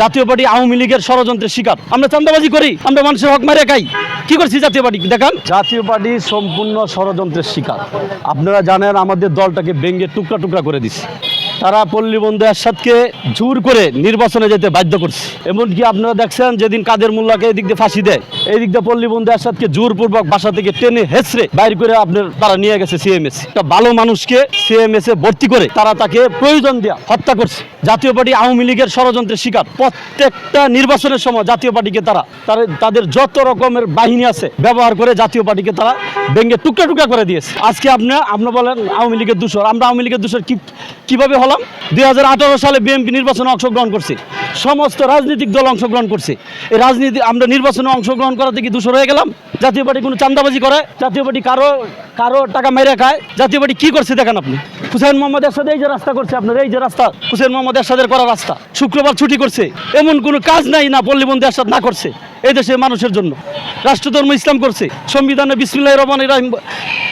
জাতীয় পার্টি আওয়ামী লীগের ষড়যন্ত্রের শিকার। আমরা চান্দাবাজি করি, আমরা মানুষের হক মারে খাই। কি করছি জাতীয় পার্টি? দেখান। জাতীয় পার্টি সম্পূর্ণ ষড়যন্ত্রের শিকার। আপনারা জানেন আমাদের দলটাকে বেঙ্গে টুকরা টুকরা করে দিচ্ছে তারা পল্লীবন্ধু এরশাদকে জোর করে নির্বাচনে যেতে বাধ্য করছে। এমনকি আপনারা দেখছেন যেদিন কাদের মোল্লাকে এদিক দিয়ে ফাঁসি দেয় এই দিক দিয়ে পল্লীবন্ধু এরশাদকে জোরপূর্বক বাসা থেকে টেনে হেসড়ে বাইর করে আপনার তারা নিয়ে গেছে সিএমএস একটা ভালো মানুষকে সিএমএস এ ভর্তি করে তারা তাকে প্রয়োজন দেয়া হত্যা করছে। জাতীয় পার্টি আওয়ামী লীগের ষড়যন্ত্রের শিকার। প্রত্যেকটা নির্বাচনের সময় জাতীয় পার্টিকে তারা তাদের যত রকমের বাহিনী আছে ব্যবহার করে জাতীয় পার্টিকে তারা ভেঙ্গে টুকরা টুকরা করে দিয়েছে। আজকে আপনি আপনি বলেন আওয়ামী লীগের দূষর। আমরা আওয়ামী লীগের দূষর কি, কীভাবে হলাম। দুই সালে বিএনপি নির্বাচনে অংশগ্রহণ করছে। সমস্ত রাজনৈতিক দল অংশগ্রহণ করছে। এই রাজনীতি আমরা নির্বাচনে অংশগ্রহণ করাতে কি দূষর হয়ে গেলাম? জাতীয় পার্টি কোনো চান্দাবাজি করে? জাতীয় পার্টি কারও কারও টাকা মেরে খায়? জাতীয় পার্টি কি করছে দেখেন আপনি? হুসেন মোহাম্মদ এরশাদ এই যে রাস্তা করছে আপনার, এই যে রাস্তা। হুসেন মোহাম্মদ এরশাদের করা রাস্তা। শুক্রবার ছুটি করছে। এমন কোনো কাজ নাই না পল্লীবন্ধু এরশাদ না করছে এই দেশের মানুষের জন্য। রাষ্ট্রধর্ম ইসলাম করছে। সংবিধানে বিসমিল্লাহ রহমান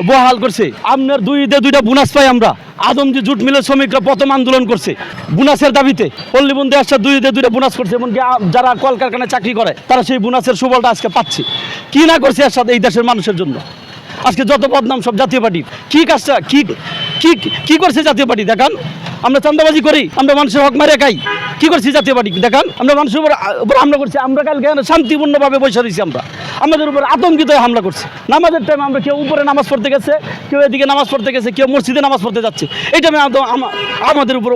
বহাল করছে। আপনার দুই ঈদে দুইটা বোনাস পাই আমরা। আদমজি জুট মিলের শ্রমিকরা প্রথম আন্দোলন করছে, বোনাসের দাবিতে। পল্লীবন্ধু একসাথে দুই দুইটা বোনাস করছে, এমনকি যারা কলকারখানায় চাকরি করে, তারা সেই বোনাসের সুফলটা আজকে পাচ্ছে। কি না করছে এর সাথে এই দেশের মানুষের জন্য? আজকে যত বদনাম সব জাতীয় পার্টির কি কাজটা কি কি কি করছে জাতীয় পার্টি? দেখান, আমরা চান্দাবাজি করি, আমরা মানুষের হক মারে খাই। কি করছি জাতীয় পার্টি? দেখান, আমরা মানুষের উপর হামলা করছি, আমরা কালকে শান্তিপূর্ণভাবে বসে রয়েছি আমরা। আমাদের উপর আতঙ্কিত হামলা করছে। নামাজের টাইম আমরা কেউ উপরে নামাজ পড়তে গেছে, কেউ এদিকে নামাজ পড়তে গেছে, কেউ মসজিদে নামাজ পড়তে যাচ্ছে। এই টাইমে আমাদের উপর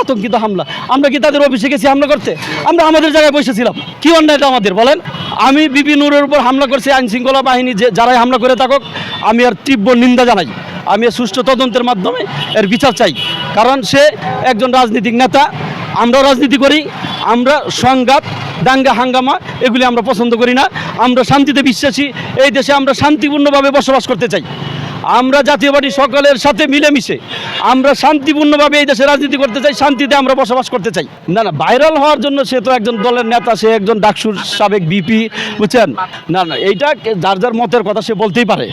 আতঙ্কিত হামলা। আমরা কি তাদের অফিসে গেছি হামলা করতে? আমরা আমাদের জায়গায় বসেছিলাম। কি অন্যায়টা আমাদের, বলেন? আমি বিপি নূরের উপর হামলা করছি আইন শৃঙ্খলা বাহিনী যে যারাই হামলা করে থাকুক, আমি আর তীব্র নিন্দা জানাই। আমি সুষ্ঠু তদন্তের মাধ্যমে এর বিচার চাই। কারণ সে একজন রাজনীতিক নেতা, আমরাও রাজনীতি করি আমরা সংঘাত, দাঙ্গা, হাঙ্গামা, এগুলি আমরা পছন্দ করি না। আমরা শান্তিতে বিশ্বাসী, এই দেশে আমরা শান্তিপূর্ণভাবে বসবাস করতে চাই। আমরা জাতীয় পার্টি সকলের সাথে মিলেমিশে আমরা শান্তিপূর্ণভাবে এই দেশে রাজনীতি করতে চাই, শান্তিতে আমরা বসবাস করতে চাই। না না ভাইরাল হওয়ার জন্য সে তো একজন দলের নেতা, সে একজন ডাকসুর সাবেক বিপি বুঝছেন? না না, এইটা যার যার মতের কথা সে বলতেই পারে।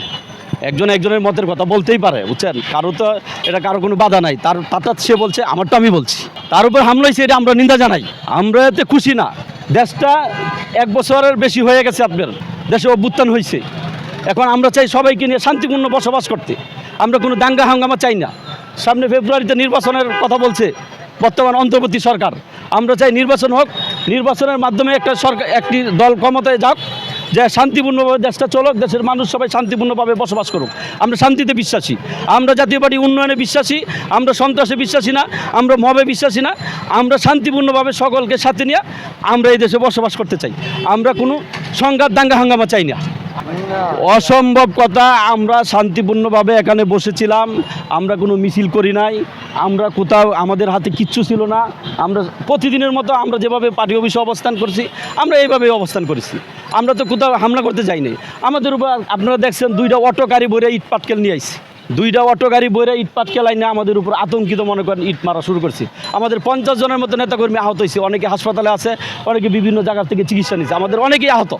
একজন একজনের মতের কথা বলতেই পারে, বুঝছেন? কারও তো এটা কারও কোনো বাধা নাই। তার তারটা সে বলছে, আমারটা আমি বলছি। তার উপর হামলা হয়েছে এটা আমরা নিন্দা জানাই। আমরা এতে খুশি না। দেশটা এক বছরের বেশি হয়ে গেছে আপনার। দেশে অভ্যুত্থান হয়েছে। এখন আমরা চাই সবাইকে নিয়ে শান্তিপূর্ণ বসবাস করতে। আমরা কোনো দাঙ্গা হাঙ্গামা চাই না। সামনে ফেব্রুয়ারিতে নির্বাচনের কথা বলছে বর্তমান অন্তর্বর্তী সরকার। আমরা চাই নির্বাচন হোক। নির্বাচনের মাধ্যমে একটা সরকার একটি দল ক্ষমতায় যাক। যে শান্তিপূর্ণভাবে দেশটা চলক, দেশের মানুষ সবাই শান্তিপূর্ণভাবে বসবাস করুক। আমরা শান্তিতে বিশ্বাসী। আমরা জাতীয় পার্টি উন্নয়নে বিশ্বাসী, আমরা সন্ত্রাসে বিশ্বাসী না, আমরা মবে বিশ্বাসী না। আমরা শান্তিপূর্ণভাবে সকলকে সাথে নিয়ে আমরা এই দেশে বসবাস করতে চাই। আমরা কোনো সংঘাত দাঙ্গা হাঙ্গামা চাই না। অসম্ভব কথা, আমরা শান্তিপূর্ণভাবে এখানে বসেছিলাম, আমরা কোনো মিছিল করি নাই, আমরা কোথাও, আমাদের হাতে কিচ্ছু ছিল না, আমরা প্রতিদিনের মতো আমরা যেভাবে পার্টি অফিসে অবস্থান করছি, আমরা এইভাবেই অবস্থান করেছি। আমরা তো কোথাও হামলা করতে যাইনি আমাদের উপর আপনারা দেখছেন দুইটা অটো গাড়ি ভরে ইট পাটকেল নিয়ে আইছি। দুইটা অটো গাড়ি বইরা ইট পাটকেল আইনে আমাদের উপর আতঙ্কিত মনে করেন ইট মারা শুরু করছি। আমাদের পঞ্চাশ জনের মতো নেতাকর্মী আহত হয়েছে অনেকে হাসপাতালে আছে, অনেকে বিভিন্ন জায়গা থেকে চিকিৎসা নিচ্ছে আমাদের অনেকেই আহত।